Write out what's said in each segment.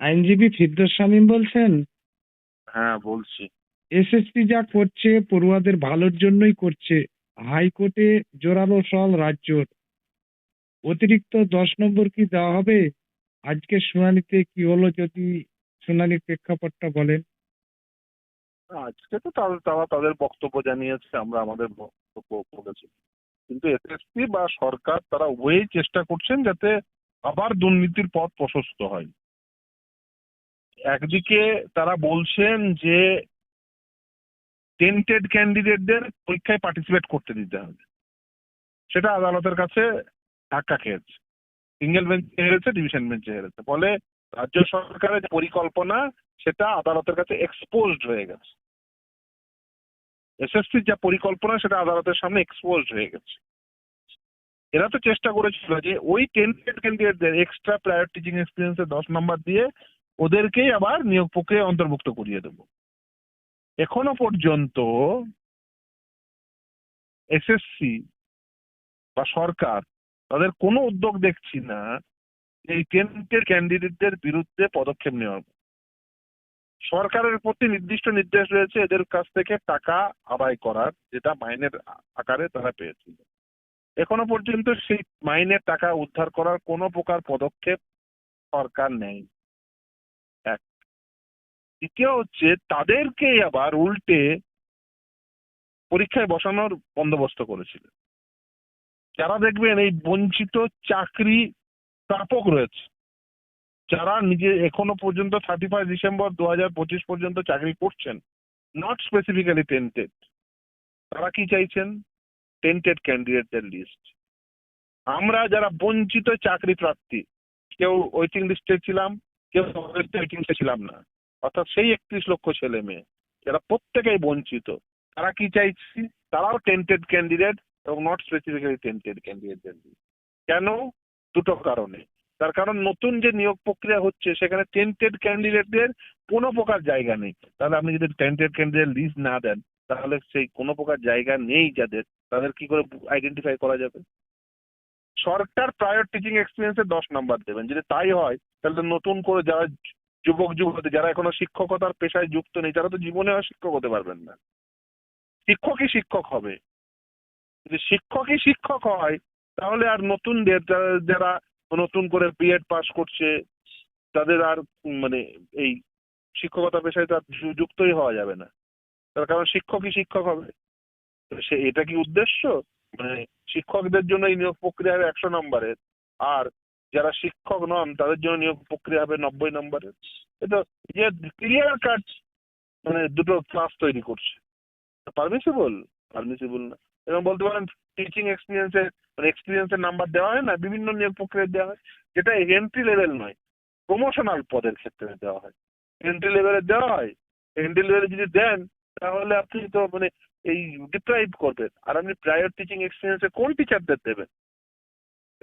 আইনজীবী ফিরদৌস শামীম বলছেন হ্যাঁ বলছি। এসএসপি যা করছে পড়ুয়াদের ভালোর জন্যই করছে। হাইকোর্টে জোরালো সল রাজ্যর। অতিরিক্ত দশ নম্বর কি দেওয়া হবে? আজকে শুনানিতে কি হলো যদি শুনানির প্রেক্ষাপটটা বলেন। আজকে তো তারা তাদের বক্তব্য জানিয়েছে আমরা আমাদের বক্তব্য বলেছি কিন্তু এসএসপি বা সরকার তারা উভয়ই চেষ্টা করছেন যাতে আবার দুর্নীতির পথ প্রশস্ত হয়। একদিকে তারা বলছেন যে টেন্টেড ক্যান্ডিডেটদের পরীক্ষায় পার্টিসিপেট করতে দিতে হবে। সেটা আদালতের কাছে ধাক্কা খেয়েছে। সিঙ্গেল বেঞ্চে হেরেছে ডিভিশন বেঞ্চে হেরেছে। ফলে রাজ্য সরকারের পরিকল্পনা, সেটা আদালতের কাছে এক্সপোজড হয়ে গেছে। এসএসসির যা পরিকল্পনা, সেটা আদালতের সামনে এক্সপোজড হয়ে গেছে। এরা তো চেষ্টা করেছিল যে ওই টেন্টেড ক্যান্ডিডেটদের এক্সট্রা প্রায়র টিচিং এক্সপিরিয়েন্সে দশ নম্বর দিয়ে ওদেরকেই আবার নিয়োগ প্রক্রিয়া অন্তর্ভুক্ত করিয়ে দেবো। এখনও পর্যন্ত এসএসসি বা সরকার তাদের কোনো উদ্যোগ দেখছি না এই টেন্টেড ক্যান্ডিডেটদের বিরুদ্ধে পদক্ষেপ নেওয়ার সরকারের প্রতি নির্দিষ্ট নির্দেশ রয়েছে এদের কাছ থেকে টাকা আদায় করার, যেটা মাইনের আকারে তারা পেয়েছিল। এখনও পর্যন্ত সেই মাইনের টাকা উদ্ধার করার কোনো প্রকার পদক্ষেপ সরকার এক দ্বিতীয় হচ্ছে তাদেরকেই আবার উল্টে পরীক্ষায় বসানোর বন্দোবস্ত করেছিল। যারা দেখবেন এই বঞ্চিত চাকরি প্রাপক রয়েছে, যারা নিজে এখনও পর্যন্ত থার্টি ফার্স্ট ডিসেম্বর দু হাজার পঁচিশ পর্যন্ত চাকরি করছেন নট স্পেসিফিক্যালি টেন্টেড তারা কি চাইছেন? টেন্টেড ক্যান্ডিডেটদের লিস্ট আমরা যারা বঞ্চিত চাকরি প্রার্থী, কেউ ওয়েটিং লিস্টে ছিলাম, কেউ ওয়েটিং লিস্টে ছিলাম না। অর্থাৎ সেই একত্রিশ লক্ষ ছেলে মেয়ে, যারা প্রত্যেকেই বঞ্চিত। তারা কি চাইছি? তারাও টেন্টেড ক্যান্ডিডেট এবং নট স্পেসিফিক্যালি টেন্টেড ক্যান্ডিডেটদের কেন? দুটো কারণে। তার কারণ নতুন যে নিয়োগ প্রক্রিয়া হচ্ছে, সেখানে টেন্টেড ক্যান্ডিডেটদের কোনো প্রকার জায়গা নেই। তাহলে আপনি যদি টেন্টেড ক্যান্ডিডেট লিস্ট না দেন, তাহলে সেই কোনো প্রকার জায়গা নেই যাদের। তাদের কি করে আইডেন্টিফাই করা যাবে? সরকার প্রায়র টিচিং এক্সপিরিয়েন্সে দশ নাম্বার দেবেন। যদি তাই হয়, তাহলে নতুন করে যারা যুবক, যুবতী, যারা এখনও শিক্ষকতার পেশায় যুক্ত নেই, তারা তো জীবনে আর শিক্ষক হতে পারবেন না। শিক্ষকই শিক্ষক হবে। যদি শিক্ষকই শিক্ষক হয়, তাহলে আর নতুনদের, যারা- নতুন করে বিএড পাস করছে, তাদের আর মানে এই শিক্ষকতা পেশায় তার যুক্তই হওয়া যাবে না। তার কারণ শিক্ষকই শিক্ষক হবে। সে, এটা কি উদ্দেশ্য? মানে শিক্ষকদের জন্য এই নিয়োগ প্রক্রিয়া একশো নম্বরের। আর যারা শিক্ষক নন, তাদের জন্য নিয়োগ প্রক্রিয়া হবে নব্বই নম্বরের এটা যে ক্লিয়ার কাট মানে দুটো ক্লাস তৈরি করছে। পারমিসিবল পারমিসিবল না। এবং বলতে পারেন টিচিং এক্সপিরিয়েন্সের মানে এক্সপিরিয়েন্সের নাম্বার দেওয়া হয় না, বিভিন্ন নিয়োগ প্রক্রিয়া দেওয়া হয়, যেটা এন্ট্রি লেভেল নয় প্রমোশনাল পদের ক্ষেত্রে দেওয়া হয়। এন্ট্রি লেভেলে দেওয়া হয় এন্ট্রি লেভেলে যদি দেন, তাহলে আপনি তো মানে এই ডিপ্রাইভ করবেন। আর আপনি প্রায়র টিচিং এক্সপিরিয়েন্সে কোন টিচারদের দেবেন?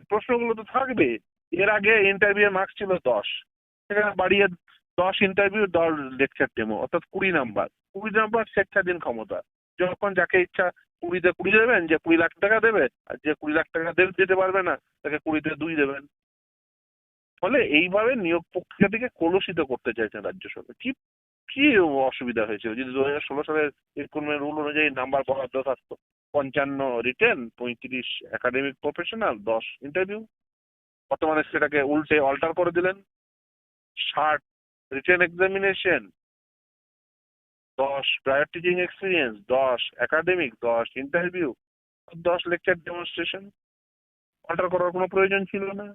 প্রশ্নগুলো তো থাকবে এর আগে ইন্টারভিউ মার্কস ছিল দশ। সেখানে বাড়িয়ে দশ ইন্টারভিউ দশ লেকচার ডেমো অর্থাৎ কুড়ি নাম্বার কুড়ি নাম্বার স্বেচ্ছাধীন ক্ষমতা। যখন যাকে ইচ্ছা কুড়িতে কুড়ি দেবেন, যে কুড়ি লাখ টাকা দেবে, আর যে কুড়ি লাখ টাকা দিতে পারবে না, তাকে কুড়িতে দুই দেবেন। ফলে এইভাবে নিয়োগ প্রক্রিয়াটিকে কলুষিত করতে চাইছেন রাজ্য সরকার। কি কি অসুবিধা হয়েছে? যদি দু হাজার ষোলো সালের রিক্রুটমেন্ট রুল অনুযায়ী নাম্বার বরাদ্দ থাকতো, পঞ্চান্ন রিটেন পঁয়ত্রিশ একাডেমিক প্রফেশনাল দশ ইন্টারভিউ বর্তমানে সেটাকে উল্টে অল্টার করে দিলেন। ষাট রিটেন এক্সামিনেশন দশ প্রায়র টিচিং এক্সপিরিয়েন্স দশ একাডেমিক দশ ইন্টারভিউ দশ লেকচার ডেমনস্ট্রেশন অল্টার করার কোনো প্রয়োজন ছিল না।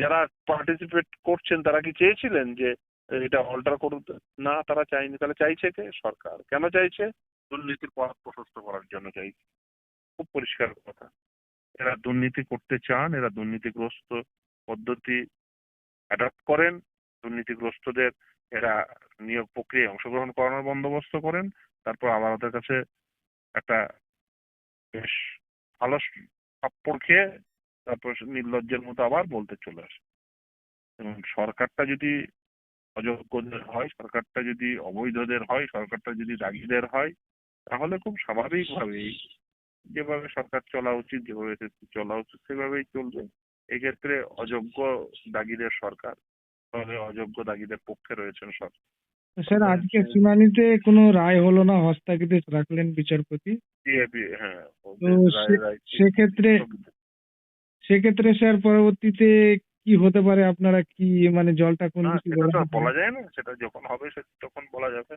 যারা পার্টিসিপেট করছেন, তারা কি চেয়েছিলেন যে এটা অল্টার করুন না, তারা চায়নি। তাহলে চাইছে কে? সরকার। কেন চাইছে? দুর্নীতির পথ প্রশস্ত করার জন্য চাইছে। খুব পরিষ্কার কথা। এরা দুর্নীতি করতে চান, এরা দুর্নীতিগ্রস্ত পদ্ধতি অ্যাডাপ্ট করেন, দুর্নীতিগ্রস্তদের এরা নিয়োগ প্রক্রিয়ায় অংশগ্রহণ করানোর বন্দোবস্ত করেন, তারপর আদালতের কাছে একটা বেশ ভালো থাপ্পড় খেয়ে তারপর নির্লজ্জের মতো আবার বলতে চলে আসে। এবং সরকারটা যদি অযোগ্যদের হয়, সরকারটা যদি অবৈধদের হয়, সরকারটা যদি দাগিদের হয়, তাহলে খুব স্বাভাবিকভাবেই যেভাবে সরকার চলা উচিত যেভাবে চলা উচিত সেভাবেই চলবে। এক্ষেত্রে অযোগ্য দাগিদের সরকার তবে অযোগ্য দাগিদের পক্ষে রয়েছেন তো স্যার আজকে শুনানিতে কোনো রায় হলো না হস্তক্ষেপে রাখলেন বিচারপতি? হ্যাঁ তো সেক্ষেত্রে সেক্ষেত্রে স্যার পরবর্তীতে কি হতে পারে? আপনারা কি মানে জলটা কোন আর বলা যায় না সেটা যখন হবে তখন বলা যাবে।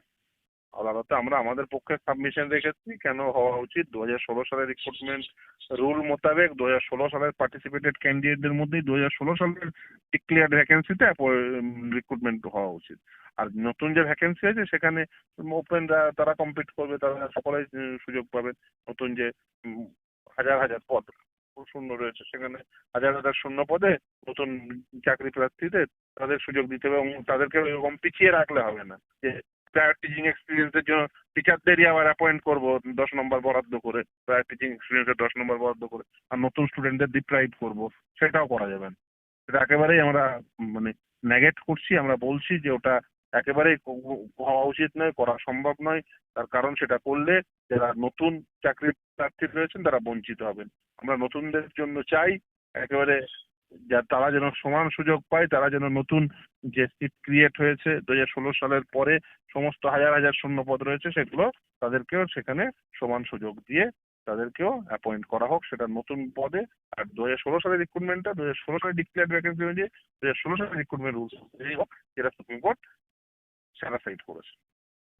আদালতে আমরা আমাদের পক্ষে সাবমিশন রেখেছি। কেন হওয়া উচিত? দু হাজার ষোলো সালের রিক্রুটমেন্ট রুল মোতাবেক দু হাজার ষোলো সালের পার্টিসিপেটেড ক্যান্ডিডেটদের মধ্যেই দু হাজার ষোলো সালের ডিক্লেয়ার্ড ভ্যাকেন্সিতে রিক্রুটমেন্ট হওয়া উচিত। আর নতুন যে ভ্যাকেন্সি আছে, সেখানে ওপেন তারা কমপ্লিট করবে, তারা সকলেই সুযোগ পাবে। নতুন যে হাজার হাজার পদ শূন্য রয়েছে। সেখানে হাজার হাজার শূন্য পদে নতুন চাকরি প্রার্থীদের তাদের সুযোগ দিতে হবে এবং তাদেরকে এরকম পিছিয়ে রাখলে হবে না। যে প্রায়র টিচিং এক্সপিরিয়েন্সের জন্য টিচারদেরই আবার অ্যাপয়েন্ট করব, দশ নম্বর বরাদ্দ করে প্রায়র টিচিং এক্সপিরিয়েন্সের দশ নম্বর বরাদ্দ করে, আর নতুন স্টুডেন্টদের ডিপ্রাইভ করব, সেটাও করা যাবে এটা একেবারেই আমরা মানে নেগেট করছি, আমরা বলছি যে ওটা একেবারেই হওয়া উচিত নয়, করা সম্ভব নয়, তার কারণ সেটা করলে যারা নতুন চাকরি প্রার্থী রয়েছেন, তারা বঞ্চিত হবেন। আমরা নতুনদের জন্য চাই, একেবারে যা তারা যেন সমান সুযোগ পায়, তারা যেন নতুন যে সিট ক্রিয়েট হয়েছে দু হাজার ষোলো সালের পরে সমস্ত হাজার হাজার শূন্য পদ রয়েছে, সেগুলো তাদেরকেও সেখানে সমান সুযোগ দিয়ে তাদেরকেও অ্যাপয়েন্ট করা হোক। সেটা নতুন পদে। আর দু হাজার ষোলো সালের রিক্রুটমেন্টটা দু হাজার ষোলো সালে ডিক্লেয়ার ভ্যাকেন্সি অনুযায়ী দু হাজার ষোলো সালের রিক্রুটমেন্ট রুলস যেটা সুপ্রিম কোর্ট স্যাটিসফাইড করেছে।